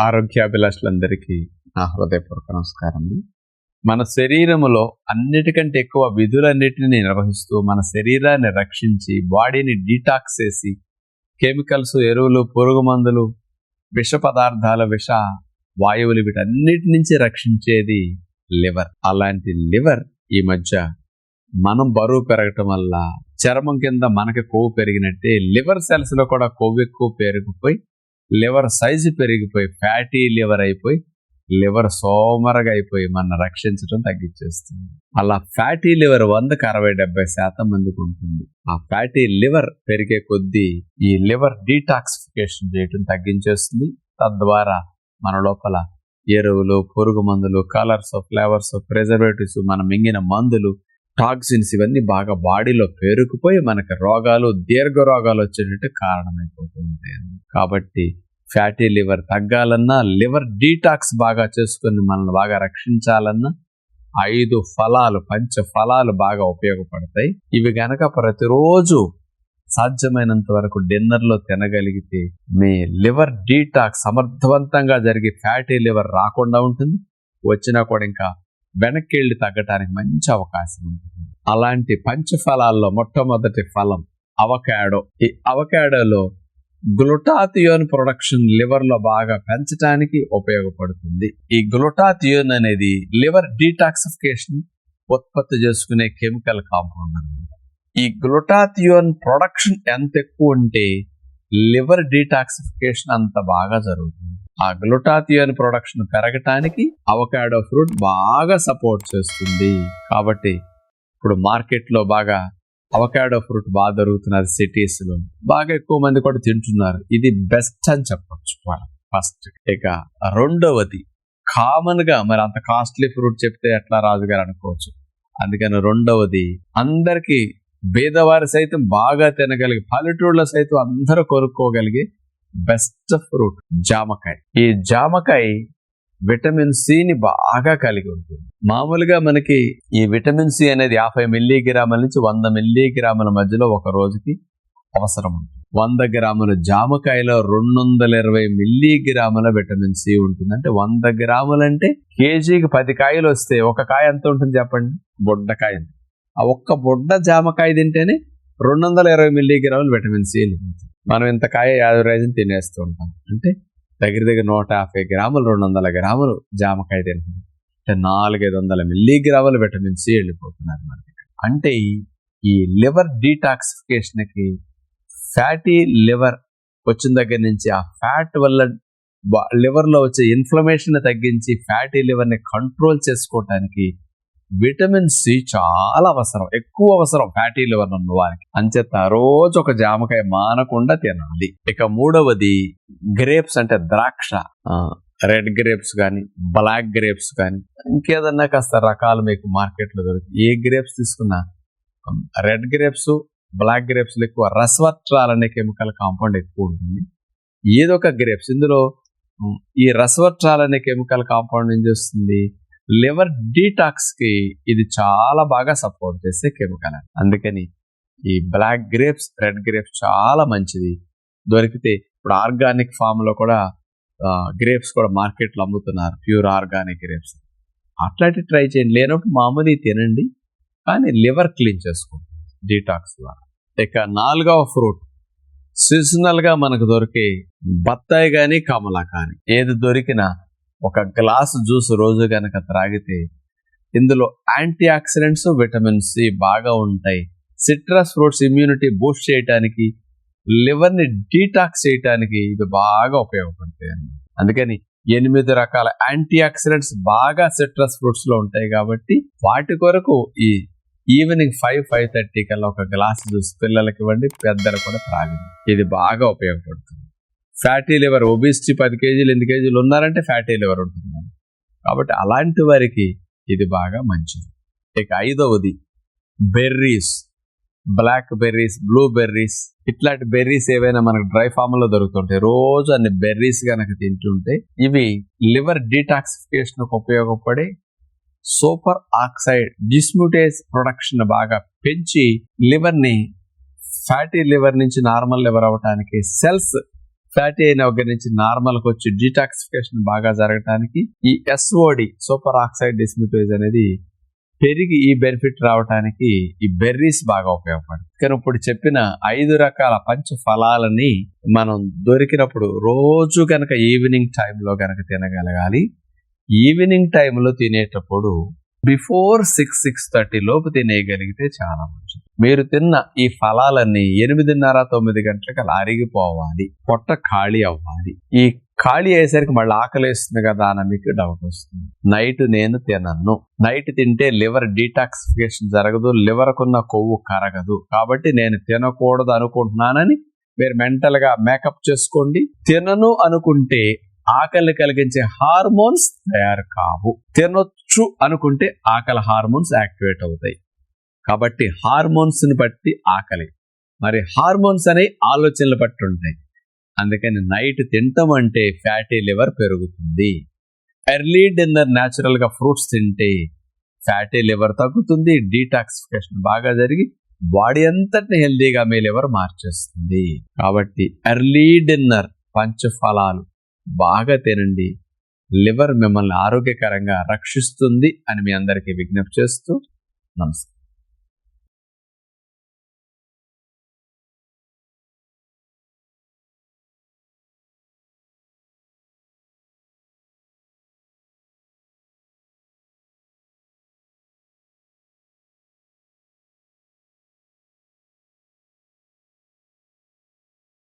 ఆరోగ్యాభిలాషులందరికీ నా హృదయపూర్వక నమస్కారం. మన శరీరములో అన్నిటికంటే ఎక్కువ విధులన్నిటిని నిర్వహిస్తూ మన శరీరాన్ని రక్షించి బాడీని డీటాక్స్ చేసి కెమికల్స్ ఎరువులు పురుగు మందులు విష పదార్థాల విష వాయువులు వీటన్నిటి నుంచి రక్షించేది లివర్. అలాంటి లివర్ ఈ మధ్య మనం బరువు పెరగటం వల్ల చర్మం కింద మనకి కొవ్వు పెరిగినట్టే లివర్ సెల్స్లో కూడా కొవ్వు ఎక్కువ పెరిగిపోయి లివర్ సైజు పెరిగిపోయి ఫ్యాటీ లివర్ అయిపోయి లివర్ సోమరగా అయిపోయి మన రక్షించడం తగ్గించేస్తుంది అలా ఫ్యాటీ లివర్ వందకు అరవై డెబ్బై శాతం మందికి ఉంటుంది? ఆ ఫ్యాటీ లివర్ పెరిగే కొద్దీ ఈ లివర్ డీటాక్సిఫికేషన్ చేయటం తగ్గించేస్తుంది. తద్వారా మన లోపల ఎరువులు పురుగు మందులు కలర్స్ ఫ్లేవర్స్ ప్రిజర్వేటివ్స్ మనం మింగిన మందులు టాక్సిన్స్ ఇవన్నీ బాగా బాడీలో పేరుకుపోయి మనకు రోగాలు దీర్ఘ రోగాలు వచ్చేటట్టు కారణమైపోతూ ఉంటాయి కాబట్టి ఫ్యాటీ లివర్ తగ్గాలన్నా లివర్ డీటాక్స్ బాగా చేసుకుని మనల్ని బాగా రక్షించాలన్నా ఐదు ఫలాలు పంచ ఫలాలు బాగా ఉపయోగపడతాయి. ఇవి గనక ప్రతిరోజు సాధ్యమైనంత వరకు డిన్నర్లో తినగలిగితే మీ లివర్ డీటాక్స్ సమర్థవంతంగా జరిగి ఫ్యాటీ లివర్ రాకుండా ఉంటుంది. వచ్చినా కూడా ఇంకా వెనక్కి వెళ్ళి తగ్గటానికి మంచి అవకాశం ఉంటుంది. అలాంటి పంచఫలాల్లో మొట్టమొదటి ఫలం అవకాడో. ఈ అవకాడోలో గ్లుటాథియోన్ ప్రొడక్షన్ లివర్లో బాగా పెంచడానికి ఉపయోగపడుతుంది. ఈ గ్లుటాథియోన్ అనేది లివర్ డీటాక్సిఫికేషన్ ఉత్పత్తి చేసుకునే కెమికల్ కాంపౌండ్ అనమాట. ఈ గ్లుటాథియోన్ ప్రొడక్షన్ ఎంత ఎక్కువ ఉంటే లివర్ డీటాక్సిఫికేషన్ అంత బాగా జరుగుతుంది. ఆ గ్లూటాథియోన్ ప్రొడక్షన్ పెరగటానికి అవకాడో ఫ్రూట్ బాగా సపోర్ట్ చేస్తుంది. కాబట్టి ఇప్పుడు మార్కెట్లో బాగా అవకాడో ఫ్రూట్ బాగా దొరుకుతున్నది సిటీస్లో. బాగా ఎక్కువ మంది కూడా తింటున్నారు. ఇది బెస్ట్ అని చెప్పొచ్చు ఫస్ట్ ఇక రెండవది కామన్గా మరి అంత కాస్ట్లీ ఫ్రూట్ చెప్తే ఎట్లా రాజుగారు అనుకోవచ్చు? అందుకని రెండవది అందరికీ బేదవారి సైతం బాగా తినగలిగే పల్లెటూళ్ళ సైతం అందరూ కొనుక్కోగలిగే బెస్ట్ ఫ్రూట్ జామకాయ. ఈ జామకాయ విటమిన్ సిని బాగా కలిగి ఉంటుంది. మామూలుగా మనకి ఈ విటమిన్ సి అనేది యాభై మిల్లీగ్రాముల నుంచి వంద మిల్లీగ్రాముల మధ్యలో ఒక రోజుకి అవసరం ఉంటుంది. వంద గ్రాముల జామకాయలో రెండు వందల ఇరవై మిల్లీగ్రాముల విటమిన్ సి ఉంటుంది. అంటే వంద గ్రాములంటే కేజీకి పది కాయలు వస్తే ఒక కాయ ఎంత ఉంటుంది చెప్పండి? బొడ్డకాయ ఆ ఒక్క బుడ్డ జామకాయ తింటేనే రెండు వందల ఇరవై మిల్లీగ్రాములు విటమిన్ సి మనం ఇంత కాయ యావరేజ్ తినేస్తూ ఉంటాం. అంటే దగ్గర దగ్గర నూట యాభై గ్రాములు రెండు వందల గ్రాములు జామకాయ తింటుంది అంటే నాలుగైదు వందల మిల్లీగ్రాములు విటమిన్ సి వెళ్ళిపోతున్నారు మనకి అంటే ఈ లివర్ డీటాక్సిఫికేషన్కి ఫ్యాటీ లివర్ వచ్చిన దగ్గర నుంచి ఆ ఫ్యాట్ వల్ల లివర్లో వచ్చే ఇన్ఫ్లమేషన్ తగ్గించి ఫ్యాటీ లివర్ని కంట్రోల్ చేసుకోవటానికి విటమిన్ సి చాలా అవసరం. ఎక్కువ అవసరం ఫ్యాటీ లివర్ ఉన్న వారికి. అంచేత రోజు ఒక జామకాయ మానకుండా తినాలి. ఇక మూడవది గ్రేప్స్ అంటే ద్రాక్ష. రెడ్ గ్రేప్స్ కానీ బ్లాక్ గ్రేప్స్ కానీ ఇంకేదన్నా కాస్త రకాలు మీకు మార్కెట్లో దొరుకుతాయి. ఏ గ్రేప్స్ తీసుకున్నా? రెడ్ గ్రేప్స్ బ్లాక్ గ్రేప్స్లో ఎక్కువ రసవట్రాల్ అనే కెమికల్ కాంపౌండ్ ఎక్కువ ఉంటుంది. ఏదో ఒక గ్రేప్స్ ఇందులో ఈ రసవట్రాల్ అనే కెమికల్ కాంపౌండ్ ఏం చేస్తుంది? లివర్ డీటాక్స్కి ఇది చాలా బాగా సపోర్ట్ చేసే కెమికల్. అందుకని ఈ బ్లాక్ గ్రేప్స్ రెడ్ గ్రేప్స్ చాలా మంచిది. దొరికితే ఇప్పుడు ఆర్గానిక్ ఫామ్లో కూడా గ్రేప్స్ కూడా మార్కెట్లో అమ్ముతున్నారు. Pure organic grapes. అట్లాంటి ట్రై చేయండి. లేనప్పుడు మామూలు తినండి. కానీ లివర్ క్లీన్ చేసుకోండి. డీటాక్స్ ద్వారా. ఇక నాలుగవ ఫ్రూట్. సీజనల్గా మనకు దొరికే బత్తాయి కానీ కమలా కానీ. ఏది దొరికినా ఒక గ్లాసు జ్యూస్ రోజు కనుక త్రాగితే ఇందులో యాంటీ ఆక్సిడెంట్స్ విటమిన్ సి బాగా ఉంటాయి. సిట్రస్ ఫ్రూట్స్ ఇమ్యూనిటీ బూస్ట్ చేయటానికి లివర్ని డీటాక్స్ చేయటానికి ఇవి బాగా ఉపయోగపడతాయి అందుకని ఎనిమిది రకాల యాంటీ ఆక్సిడెంట్స్ బాగా సిట్రస్ ఫ్రూట్స్లో ఉంటాయి కాబట్టి వాటి కొరకు ఈ ఈవినింగ్ ఫైవ్ ఫైవ్ థర్టీ కల్లా ఒక గ్లాస్ జ్యూస్ పిల్లలకి ఇవ్వండి పెద్దలు కూడా త్రాగండి. ఇది బాగా ఉపయోగపడుతుంది. ఫ్యాటీ లివర్ ఒబిసిటీ పది కేజీలు ఎన్ని కేజీలు ఉన్నారంటే ఫ్యాటీ లివర్ ఉంటుంది కాబట్టి అలాంటి వారికి ఇది బాగా మంచిది. ఇక ఐదవది berries blackberries blueberries ఇట్లాంటి బెర్రీస్ ఏవైనా మనకు డ్రై ఫామ్లో దొరుకుతుంటాయి. రోజు అన్ని బెర్రీస్ కనుక తింటుంటే ఇవి లివర్ డీటాక్సిఫికేషన్ ఉపయోగపడే సూపర్ ఆక్సైడ్ డిస్మ్యూటేజ్ ప్రొడక్షన్ బాగా పెంచి లివర్ని ఫ్యాటీ లివర్ నుంచి నార్మల్ లివర్ అవటానికి సెల్స్ ఫ్యాటీ అయిన ఒక నుంచి నార్మల్కి వచ్చి డీటాక్సిఫికేషన్ బాగా జరగడానికి ఈ ఎస్ఓడి సూపర్ ఆక్సైడ్ డిస్మిటోజ్ అనేది పెరిగి ఈ బెనిఫిట్ రావడానికి ఈ బెర్రీస్ బాగా ఉపయోగపడుతుంది. కానీ ఇప్పుడు చెప్పిన ఐదు రకాల పంచ ఫలాలని మనం దొరికినప్పుడు రోజు కనుక ఈవినింగ్ టైంలో కనుక తినగలగాలి. ఈవినింగ్ టైంలో తినేటప్పుడు బిఫోర్ సిక్స్ సిక్స్ థర్టీ లోపు తినేయగలిగితే చాలా మంచిది. మీరు తిన్న ఈ ఫలాలన్నీ ఎనిమిదిన్నర తొమ్మిది గంటలకు అలా అరిగిపోవాలి పొట్ట ఖాళీ అవ్వాలి. ఈ ఖాళీ అయ్యేసరికి మళ్ళీ ఆకలేస్తుంది కదా అని మీకు డౌట్ వస్తుంది. నైట్ నేను తినను. నైట్ తింటే లివర్ డీటాక్సిఫికేషన్ జరగదు. లివర్కున్న కొవ్వు కరగదు. కాబట్టి నేను తినకూడదు అనుకుంటున్నానని మీరు మెంటల్గా మేకప్ చేసుకోండి. తినను అనుకుంటే ఆకలి కలిగించే హార్మోన్స్ తయారు కావు. తినొచ్చు అనుకుంటే ఆకలి హార్మోన్స్ యాక్టివేట్ అవుతాయి. కాబట్టి హార్మోన్స్ని బట్టి ఆకలి. మరి హార్మోన్స్ అనేవి ఆలోచనలు బట్టి ఉంటాయి. అందుకని నైట్ తింటాం అంటే ఫ్యాటీ లివర్ పెరుగుతుంది. ఎర్లీ డిన్నర్ న్యాచురల్గా ఫ్రూట్స్ తింటే ఫ్యాటీ లివర్ తగ్గుతుంది డీటాక్సిఫికేషన్ బాగా జరిగి బాడీ అంతటిని హెల్దీగా మీ లివర్ మార్చేస్తుంది. కాబట్టి ఎర్లీ డిన్నర్ పంచఫలాలు బాగా తినండి. లివర్ మిమ్మల్ని ఆరోగ్యకరంగా రక్షిస్తుంది అని మీ అందరికీ విజ్ఞప్తి చేస్తూ నమస్కారం.